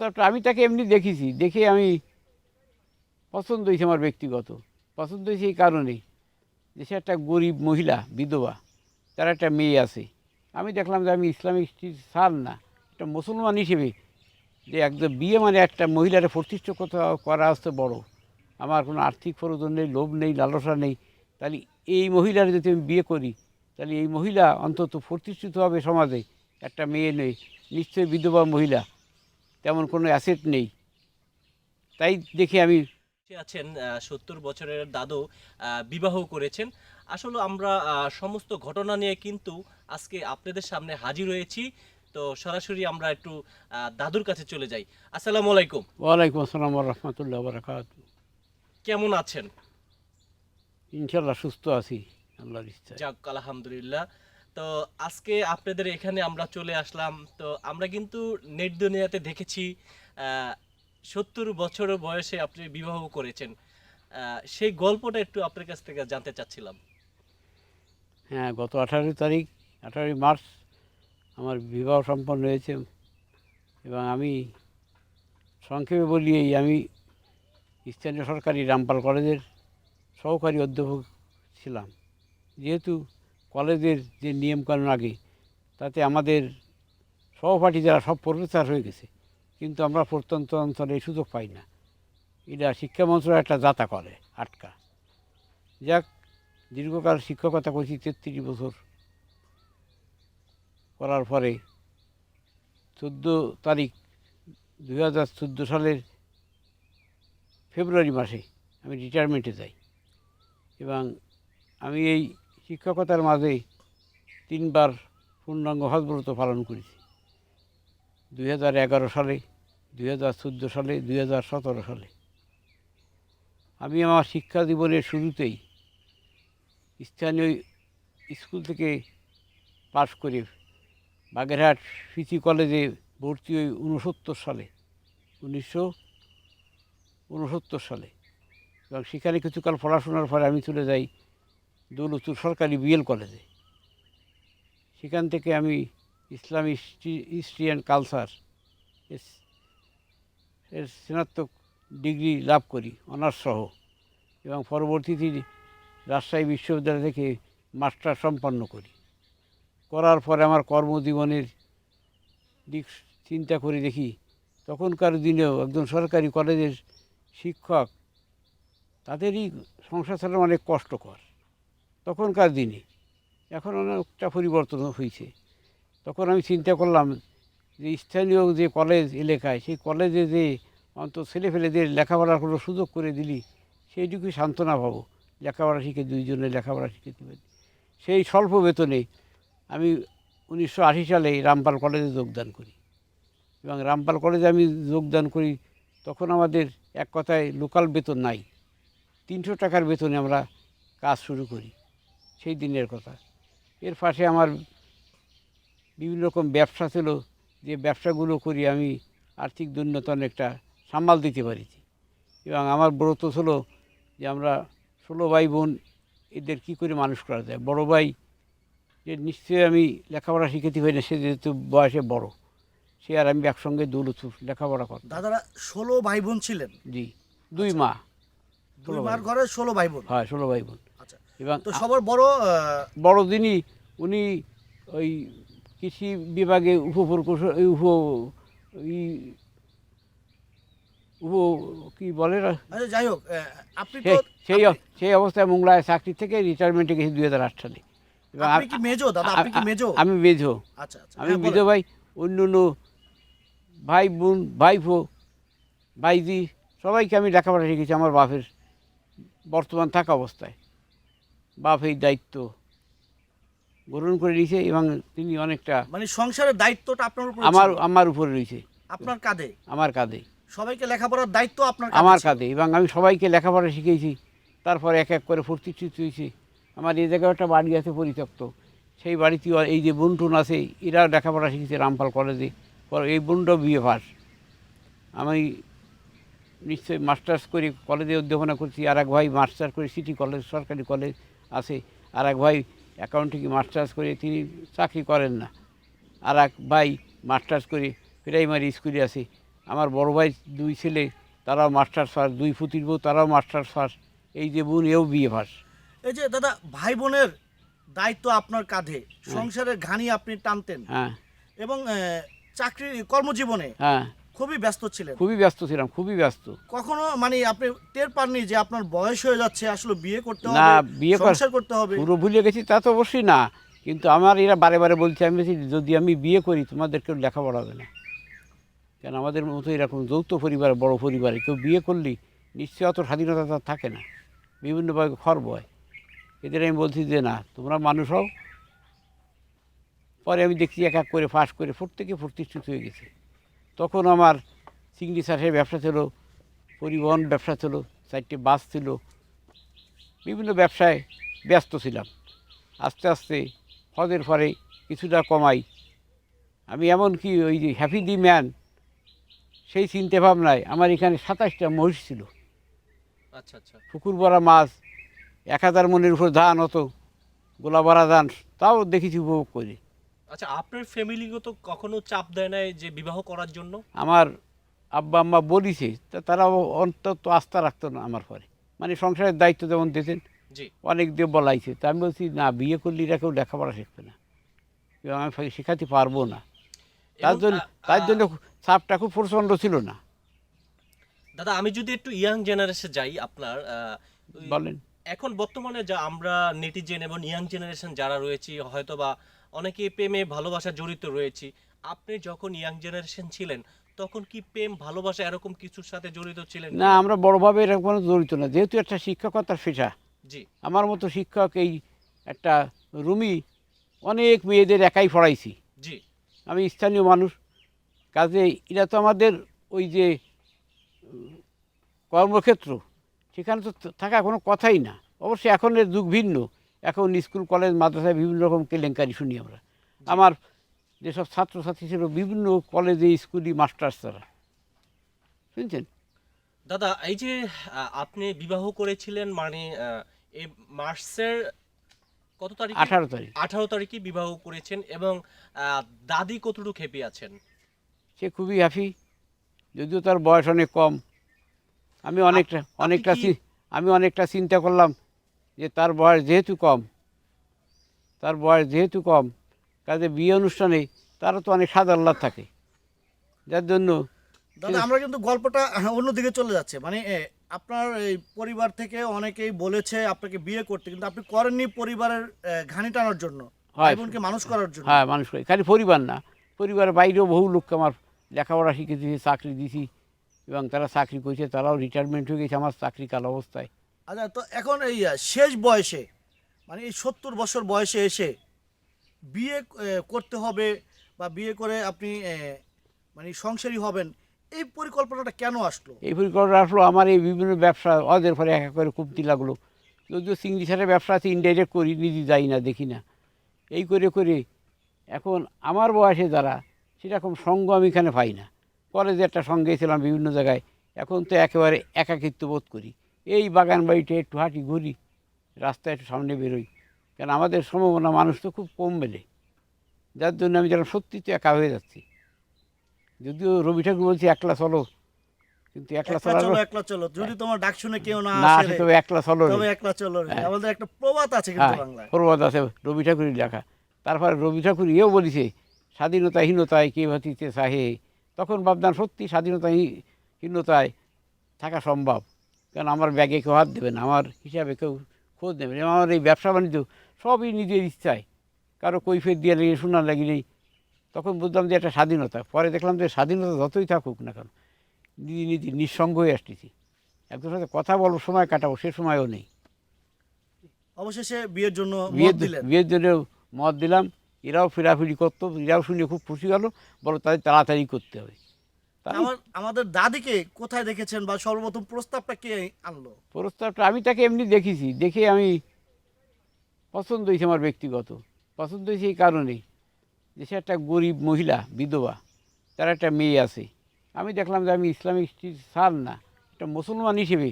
তারপর আমি তাকে এমনি দেখেছি, দেখে আমি পছন্দ হয়েছে আমার ব্যক্তিগত। পছন্দ হয়েছে এই কারণেই যে সে একটা গরিব মহিলা, বিধবা, তার একটা মেয়ে আছে। আমি দেখলাম যে আমি ইসলামিক সার না, একটা মুসলমান হিসেবে যে একদম বিয়ে মানে একটা মহিলার প্রতিষ্ঠিত কোথাও করা আসতে বড়। আমার কোনো আর্থিক প্রয়োজন নেই, লোভ নেই, লালসা নেই। তাহলে এই মহিলার যদি আমি বিয়ে করি, তাহলে এই মহিলা অন্তত প্রতিষ্ঠিত হবে সমাজে। একটা মেয়ে নেই, নিশ্চয়ই বিধবা মহিলা। তেমন কোনো অ্যাসেট নেই। তাই দেখে আমি আছেন সত্তর বছরের দাদু বিবাহ করেছেন। আসলে আমরা সমস্ত ঘটনা নিয়ে কিন্তু আজকে আপনাদের সামনে হাজির হয়েছি। তো সরাসরি আমরা একটু দাদুর কাছে চলে যাই। আসসালামু আলাইকুম। ওয়ালাইকুম আসসালাম রহমতুল্লাহ বরকাত কেমন আছেন? ইনশাল্লাহ সুস্থ আছি আল্লাহর ইচ্ছা যাক আলহামদুলিল্লাহ। তো আজকে আপনাদের এখানে আমরা চলে আসলাম। তো আমরা কিন্তু নেট দুনিয়াতে দেখেছি সত্তর বছর বয়সে আপনি বিবাহ করেছেন। সেই গল্পটা একটু আপনার কাছ থেকে জানতে চাচ্ছিলাম। হ্যাঁ গত আঠারোই তারিখ, আঠারোই মার্চ আমার বিবাহ সম্পন্ন হয়েছে এবং আমি সংক্ষেপে বলি এই, আমি স্থানীয় সরকারি রামপাল কলেজের সহকারী অধ্যাপক ছিলাম। যেহেতু কলেজের যে নিয়মকানুন আগে, তাতে আমাদের সহপাঠী যারা সব প্রফেসর হয়ে গেছে, কিন্তু আমরা প্রত্যন্ত অঞ্চলে এই সুযোগ পাই না। এটা শিক্ষা মন্ত্রণালয় একটা যাতা করে, আটকা। যাক, দীর্ঘকাল শিক্ষকতা করছি তেত্রিশ বছর। করার পরে চোদ্দ তারিখ দু হাজার চোদ্দ সালের ফেব্রুয়ারি মাসে আমি রিটায়ারমেন্টে যাই এবং আমি এই শিক্ষকতার মাঝে তিনবার পূর্ণাঙ্গ হজব্রত পালন করেছি। দুই হাজার এগারো সালে, দুই হাজার চোদ্দ সালে, দুই হাজার সতেরো সালে। আমি আমার শিক্ষা জীবনের শুরুতেই স্থানীয় স্কুল থেকে পাশ করে বাগেরহাট সিটি কলেজে ভর্তি হই উনসত্তর সালে, উনিশশো উনসত্তর সালে। এবং সেখানে কিছুকাল পড়াশোনার পরে আমি চলে যাই দৌলতুর সরকারি বিএল কলেজে। সেখান থেকে আমি ইসলামী হিস্ট্রি অ্যান্ড কালচার এর স্নাতক ডিগ্রি লাভ করি অনার্স সহ এবং পরবর্তীতে রাজশাহী বিশ্ববিদ্যালয় থেকে মাস্টার সম্পন্ন করি। করার পরে আমার কর্মজীবনের দিক চিন্তা করে দেখি, তখনকার দিনেও একজন সরকারি কলেজের শিক্ষক, তাদেরই সংসার চালানো অনেক কষ্টকর। তখনকার দিনে। এখন অনেকটা পরিবর্তন হয়েছে তখন আমি চিন্তা করলাম যে স্থানীয় যে কলেজ এলাকায়, সেই কলেজে যে অন্তত ছেলেফেলেদের লেখাপড়ার কোনো সুযোগ করে দিলি, সেইটুকুই সান্ত্বনা পাবো। লেখাপড়া শিখে দুইজনে লেখাপড়া শিখে দেবেন। সেই স্বল্প বেতনে আমি উনিশশো আশি সালে রামপাল কলেজে যোগদান করি। এবং রামপাল কলেজে আমি যোগদান করি, তখন আমাদের এক কথায় লোকাল বেতন নাই। তিনশো টাকার বেতনে আমরা কাজ শুরু করি। সেই দিনের কথা। এর পাশে আমার বিভিন্ন রকম ব্যবসা ছিল যে ব্যবসাগুলো করি আমি আর্থিক দুর্নত অনেকটা সামাল দিতে পারিছি। এবং আমার ব্রত ছিল যে আমরা ষোলো ভাই বোন এদের কী করে মানুষ করা যায়? বড় ভাই যে নিশ্চয়ই আমি লেখাপড়া শিখাতে পারি না সে যেহেতু বয়সে বড় সে আর আমি একসঙ্গে দৌলত লেখাপড়া করতাম। দাদারা ষোলো ভাই বোন ছিলেন? জি দুই মা। ষোলো। ঘরে ষোলো ভাই বোন হয় ষোলো ভাই বোন এবং তো সবার বড় বড় দিনই উনি ওই কৃষি বিভাগে উপপ্রকৌশল উপ উপ কি বলে আচ্ছা যাই হোক আপনি সেই সেই অবস্থায় মোংলায় চাকরি থেকে রিটায়ারমেন্টে গেছি দুই হাজার আট সালে। এবং আপনি আ- কি মেজো দাদা আপনি কি আ- মেজো? আমি মেঝো আচ্ছা আচ্ছা আমি হ্যাঁ, ভাই অন্য অন্য ভাই বোন ভাইপো ভাইজি সবাইকে আমি লেখাপড়া শিখেছি আমার বাপের বর্তমান থাকা অবস্থায়। বাপ এই দায়িত্ব গ্রহণ করে নিয়েছে এবং তিনি অনেকটা মানে সংসারের দায়িত্বটা আপনার উপর আমার আমার উপরে রয়েছে। আপনার কাঁধে? আমার কাঁধে। সবাইকে লেখাপড়ার দায়িত্ব আপনার আমার। কাঁধে। এবং আমি সবাইকে লেখাপড়া শিখিয়েছি। তারপরে এক এক করে প্রতিষ্ঠিত হয়েছি। আমার এই জায়গায় একটা বাড়ি আছে পরিত্যক্ত। সেই বাড়িতে এই যে বন্টুন আছে এরা লেখাপড়া শিখেছে রামপাল কলেজে। পরে এই বোনটাও বিয়ে পাস। আমি নিশ্চয়ই মাস্টার্স করে কলেজে অধ্যাপনা করছি। আর এক ভাই মাস্টার্স করে সিটি কলেজ সরকারি কলেজ। আছে আর এক ভাই অ্যাকাউন্টিং মাস্টার্স করে তিনি চাকরি করেন না। আর এক ভাই মাস্টার্স করে প্রাইমারি স্কুলে আছে আমার বড় ভাই দুই ছেলে তারাও মাস্টার পাস দুই ফুতির বউ তারাও মাস্টার পাস। এই যে বোন এও বিয়ে পাস। এই যে দাদা ভাই বোনের দায়িত্ব আপনার কাঁধে। সংসারের ঘানি আপনি টানতেন। হ্যাঁ। এবং চাকরি কর্মজীবনে হ্যাঁ। খুবই ব্যস্ত ছিলেন। খুবই ব্যস্ত ছিলাম খুবই ব্যস্ত। কখনো মানে আপনি টের পাননি যে আপনার বয়স হয়ে যাচ্ছে আসলে বিয়ে করতে না, বিয়ে সংসার করতে হবে? পুরো ভুলে গেছি তা তো অবশ্যই না। কিন্তু আমার এরা বারে বারে বলছে আমি বলছি যদি আমি বিয়ে করি তোমাদের কেউ লেখাপড়া হবে না। কেন? আমাদের মতো এরকম যৌথ পরিবার বড় পরিবারে কেউ বিয়ে করলেই নিশ্চয়ই অত স্বাধীনতা তার থাকে না। বিভিন্নভাবে খর্ব হয় এদের আমি বলছি যে না তোমরা মানুষ হও। পরে আমি দেখছি এক এক করে ফাঁস করে প্রত্যেকে প্রতিষ্ঠিত হয়ে গেছে। তখন আমার চিংড়ি চাষের ব্যবসা ছিল পরিবহন ব্যবসা ছিল চারটে বাস ছিল। বিভিন্ন ব্যবসায় ব্যস্ত ছিলাম। আস্তে আস্তে হজের পরে কিছুটা কমাই। আমি এমনকি ওই যে হ্যাপি দি ম্যান সেই চিন্তা ভাবনায় আমার এখানে সাতাশটা মহিষ ছিল। আচ্ছা আচ্ছা। পুকুর ভরা মাছ এক হাজার মনের উপর ধান হতো গোলা ভরা ধান তাও দেখেছি উপভোগ করি। আচ্ছা আপনার ফ্যামিলিগত কখনো চাপ দেয় নাই যে বিবাহ করার জন্য? আমার আব্বা আম্মা বলিছে তা তারা অন্তত আস্থা রাখতো না আমার পরে। মানে সংসারের দায়িত্ব যেমন দিতেন অনেক দিয়ে বলাইছে। তা আমি বলছি না বিয়ে করলে এরা কেউ লেখাপড়া শিখবে না। এবং আমি শেখাতে পারব না। তার জন্য তার জন্য চাপটা খুব প্রচণ্ড ছিল না। দাদা আমি যদি একটু ইয়াং জেনারেশন যাই আপনার বলেন। এখন বর্তমানে যা আমরা নেটিজেন এবং ইয়াং জেনারেশন যারা রয়েছি হয়তো বা অনেকে প্রেমে ভালোবাসা জড়িত রয়েছি। আপনি যখন ইয়াং জেনারেশন ছিলেন তখন কি প্রেম ভালোবাসা এরকম কিছুর সাথে জড়িত ছিলেন? না আমরা বড়োভাবে এরকম কোনো জড়িত না। যেহেতু একটা শিক্ষকতার পেশা জি। আমার মতো শিক্ষক এই একটা রুমি অনেক মেয়েদের একাই পড়াইছি। জি। আমি স্থানীয় মানুষ। কাজে এরা তো আমাদের ওই যে কর্মক্ষেত্র। সেখানে তো থাকা কোনো কথাই না। অবশ্যই এখনের যুগ ভিন্ন। এখন স্কুল কলেজ মাদ্রাসায় বিভিন্ন রকম কেলেঙ্কারি শুনি আমরা। আমার যেসব ছাত্রছাত্রী ছিল বিভিন্ন কলেজে স্কুলই মাস্টার্স তারা। শুনছেন? দাদা এই যে আপনি বিবাহ করেছিলেন মানে এই মার্চের কত তারিখ? আঠারো তারিখ। আঠারো তারিখে বিবাহ করেছেন এবং দাদি কতটুকু হ্যাপি আছেন? সে খুবই হ্যাপি যদিও তার বয়স অনেক কম। আমি অনেকটা অনেকটা আমি অনেকটা চিন্তা করলাম যে তার বয়স যেহেতু কম তার বয়স যেহেতু কম কাজে বিয়ে অনুষ্ঠানে তারও তো অনেক স্বাদ আহ্লাদ থাকে। যার জন্য দাদা আমরা কিন্তু গল্পটা অন্যদিকে চলে যাচ্ছে। মানে আপনার এই পরিবার থেকে অনেকেই বলেছে আপনাকে বিয়ে করতে কিন্তু আপনি করেননি পরিবারের ঘানি টানার জন্য হয়। বোনকে মানুষ করার জন্য। হ্যাঁ মানুষ করে। খালি পরিবার না পরিবারের বাইরেও বহু লোককে আমার লেখাপড়া শিখে দিয়েছি চাকরি দিয়েছি এবং তারা চাকরি করেছে তারাও রিটায়ারমেন্ট হয়ে গেছে আমার চাকরি কাল অবস্থায়। আচ্ছা তো এখন এই শেষ বয়সে মানে এই সত্তর বছর বয়সে এসে বিয়ে করতে হবে বা বিয়ে করে আপনি মানে সংসারী হবেন, এই পরিকল্পনাটা কেন আসলো? এই পরিকল্পনা আসলো, আমার এই বিভিন্ন ব্যবসা, অদের পরে এক করে কমতি লাগল। যদিও চিংড়ি ছাড়ের ব্যবসা আছে ইনডাইরেক্ট করি, নিজে যাই না, দেখি না। এই করে করে এখন আমার বয়সে যারা, সেরকম সঙ্গ আমি এখানে পাই না। কলেজে একটা সঙ্গে ছিলাম বিভিন্ন জায়গায়, এখন তো একেবারে একাকিত্ব বোধ করি। এই বাগান বাড়িতে একটু হাঁটি ঘুরি রাস্তায় একটু সামনে বেরোই। কেন আমাদের সম্ভাবনা মানুষ তো খুব কম মেলে। যার জন্য আমি যেন সত্যি তো একা হয়ে যাচ্ছি। যদিও রবি ঠাকুর বলছি একলা চলো। কিন্তু একলা চলো একলা চলো। যদি তোমার ডাক শুনে কেউ না আসে তবে একলা চলো তবে একলা চলো হ্যাঁ। আমাদের একটা প্রবাদ আছে কিন্তু হ্যাঁ বাংলায়। প্রবাদ আছে রবি ঠাকুরের লেখা। তারপরে রবি ঠাকুর ইয়েও বলেছে স্বাধীনতাহীনতায় কে ভাতিতে চাহে? তখন ভাবতাম সত্যি স্বাধীনতাহীনতায় থাকা সম্ভব। কারণ আমার ব্যাগে কেউ হাত দেবে না আমার হিসাবে কেউ খোঁজ নেবে না। আমার এই ব্যবসা বাণিজ্য সবই নিজের ইচ্ছায়। কারও কৈফের দিয়ে লেগে শোনার লাগি নেই। তখন বুঝলাম যে একটা স্বাধীনতা। পরে দেখলাম যে স্বাধীনতা যতই থাকুক না কেন নিজে নিজে নিঃসঙ্গ হয়ে আসতেছি। একজনের সাথে কথা বলব সময় কাটাবো সে সময়ও নেই। অবশেষে বিয়ের জন্য বিয়ের জন্য মত দিলাম। এরাও ফেরাফিরি করতো এরাও শুনে খুব খুশি গেল বলো তাদের তাড়াতাড়ি করতে হবে। আমাদের দাদিকে কোথায় দেখেছেন বা সর্বপ্রথম প্রস্তাবটা কে আনলো? প্রস্তাবটা আমি তাকে এমনি দেখেছি দেখে আমি পছন্দ হয়েছে আমার ব্যক্তিগত। পছন্দ হয়েছে এই কারণেই যে সে একটা গরিব মহিলা বিধবা তার একটা মেয়ে আছে। আমি দেখলাম যে আমি ইসলামিক সার না একটা মুসলমান হিসেবে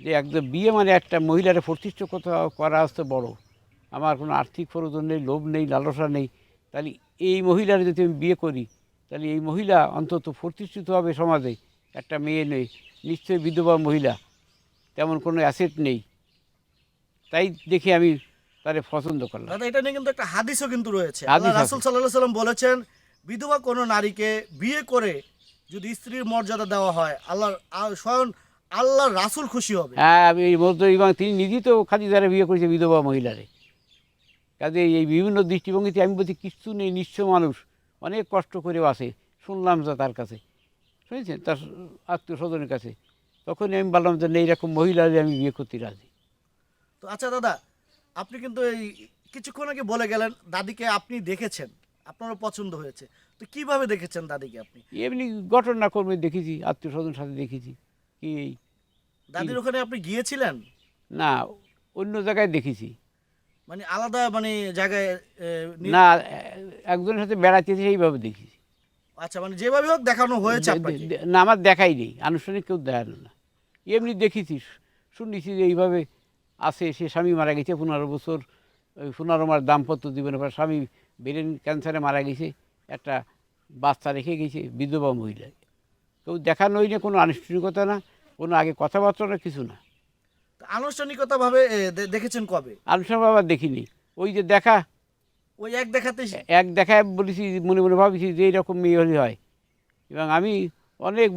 যে একদম বিয়ে মানে একটা মহিলার প্রতিষ্ঠিত কোথাও করা আসতে বড়। আমার কোনো আর্থিক প্রয়োজন নেই লোভ নেই লালসা নেই। তাহলে এই মহিলার যদি আমি বিয়ে করি তাহলে এই মহিলা অন্তত প্রতিষ্ঠিত হবে সমাজে একটা মেয়ে নেই নিশ্চয়ই বিধবা মহিলা তেমন কোনো অ্যাসেট নেই। তাই দেখে আমি তারে পছন্দ করলাম। দাদা এটা নিয়ে কিন্তু একটা হাদিসও কিন্তু রয়েছে। আল্লাহ। রাসূল সাল্লাল্লাহু সাল্লাম বলেছেন বিধবা কোনো নারীকে বিয়ে করে যদি স্ত্রীর মর্যাদা দেওয়া হয় আল্লাহ স্বয়ং আল্লাহ রাসূল খুশি হবে। হ্যাঁ আমি এই মধ্য এবং তিনি নিজেই তো খাদিজারে বিয়ে করেছে বিধবা মহিলারে। কাজে এই বিভিন্ন দৃষ্টিভঙ্গিতে আমি বলছি কিচ্ছু নেই নিঃস্ব মানুষ অনেক কষ্ট করেও আসে শুনলাম যা তার কাছে। শুনেছেন? তার আত্মীয় স্বজনের কাছে। তখনই আমি বললাম যে না, এইরকম মহিলারে আমি বিয়ে করতে রাজি। তো আচ্ছা দাদা আপনি কিন্তু এই কিছুক্ষণ আগে বলে গেলেন দাদিকে আপনি দেখেছেন। আপনারও পছন্দ হয়েছে। তো কীভাবে দেখেছেন দাদিকে আপনি? এমনি ঘটনাক্রমে দেখেছি আত্মীয় স্বজনের সাথে দেখেছি। কি দাদির ওখানে আপনি গিয়েছিলেন? না অন্য জায়গায় দেখেছি। মানে আলাদা মানে জায়গায় না একজনের সাথে বেড়াতে সেইভাবে দেখেছি। আচ্ছা মানে যেভাবে হোক দেখানো হয়েছে না আমার দেখাই নেই আনুষ্ঠানিক কেউ দেখানো না। এমনি দেখেছি শুনেছি যে এইভাবে আছে সে স্বামী মারা গেছে পনেরো বছর ওই পনেরো মার দাম্পত্য জীবনের পর স্বামী ব্রেন ক্যান্সারে মারা গেছে একটা বাচ্চা রেখে গেছে বিধবা মহিলা কেউ দেখানোই না কোনো আনুষ্ঠানিকতা না কোনো আগে কথাবার্তা না কিছু না। আনুষ্ঠানিকতাভাবে দেখেছেন কবে? আনুষ্ঠানিক আবার দেখিনি। ওই যে দেখা ওই এক দেখাতে এক দেখায় বলেছি মনে মনে ভাবছি যে এইরকম মেয়ে হলে হয়। এবং আমি অনেক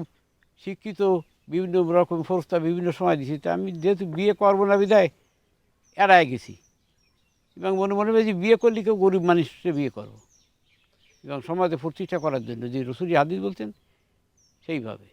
শিক্ষিত বিভিন্ন রকম প্রস্তাব বিভিন্ন সময় দিছি তা আমি যেহেতু বিয়ে করব না বিদায় এড়ায় গেছি। এবং মনে মনে ভেবেছি বিয়ে করলে কেউ গরিব মানুষকে বিয়ে করব। এবং সমাজে প্রতিষ্ঠা করার জন্য যে রসুলি হাদিস বলছেন সেইভাবে।